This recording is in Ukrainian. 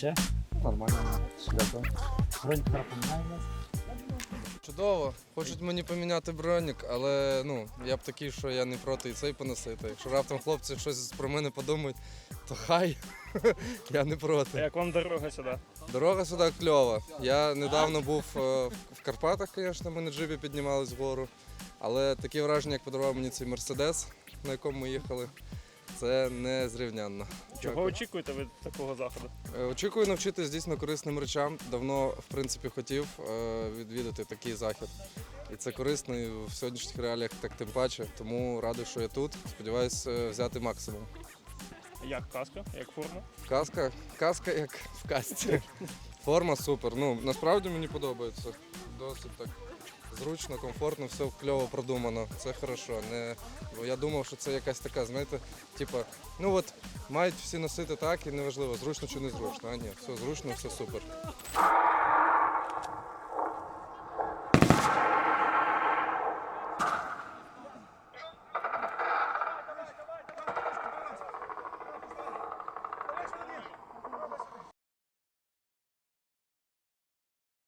ще нормально. Дякую. Бронь напоминає нас. Чудово. Хочуть мені поміняти бронік, але ну я б такий, що я не проти і цей поносити. Якщо раптом хлопці щось про мене подумають, то хай я не проти. Як вам дорога сюди? Дорога сюди кльова. Я недавно був е, в Карпатах, звісно, ми на джипі піднімались вгору. Але таке враження, як подарував мені цей мерседес, на якому ми їхали, це не зрівнянно. Чого Дякую. очікуєте від такого заходу? Е, Очікую навчитись дійсно корисним речам. Давно, в принципі, хотів е, відвідати такий захід. І це корисно і в сьогоднішніх реаліях так тим паче. Тому радий, що я тут. Сподіваюсь е, взяти максимум. Як каска, як форма? Казка, казка як в казці. Форма супер. Ну насправді мені подобається. Досить так зручно, комфортно, все кльово продумано. Це хорошо. Не, бо я думав, що це якась така, знаєте, типа, ну от мають всі носити так і неважливо, зручно чи не зручно. А ні, все зручно, все супер.